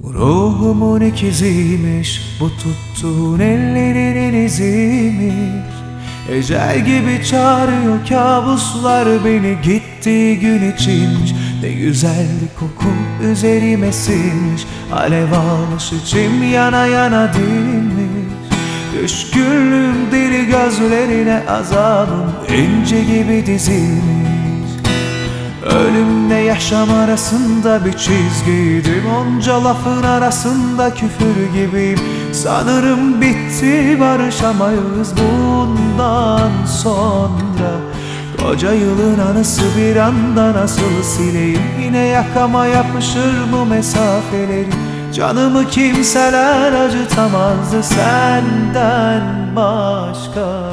Ruhumun ikiziymiş bu tuttuğun ellerinin iziymiş. Ecel gibi çağırıyor kabuslar beni gittiği gün içinmiş. Ne güzel bir koku üzerime sinmiş Alev almış içim yana yana dinmiş. Düşkünlüğüm deli gözlerine azabım ince gibi dizilmiş Ölümle yaşam arasında bir çizgiydim. Onca lafın arasında küfür gibiyim. Sanırım bitti barışamayız bundan sonra. Koca yılın anısı bir anda nasıl sileyim? Yine yakama yapışır mı mesafeleri. Canımı kimseler acıtamazdı senden başka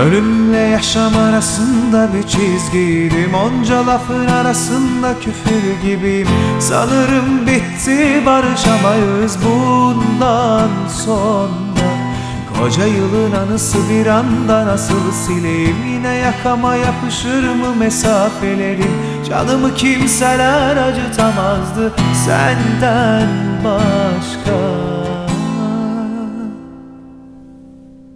Ölümle yaşam arasında bir çizgiydim Onca lafın arasında küfür gibiyim. Sanırım bitti barışamayız bundan sonra. Koca yılın anısı bir anda nasıl sileyim? Yine yakama yapışır mı mesafelerim? Canımı kimseler acıtamazdı senden başka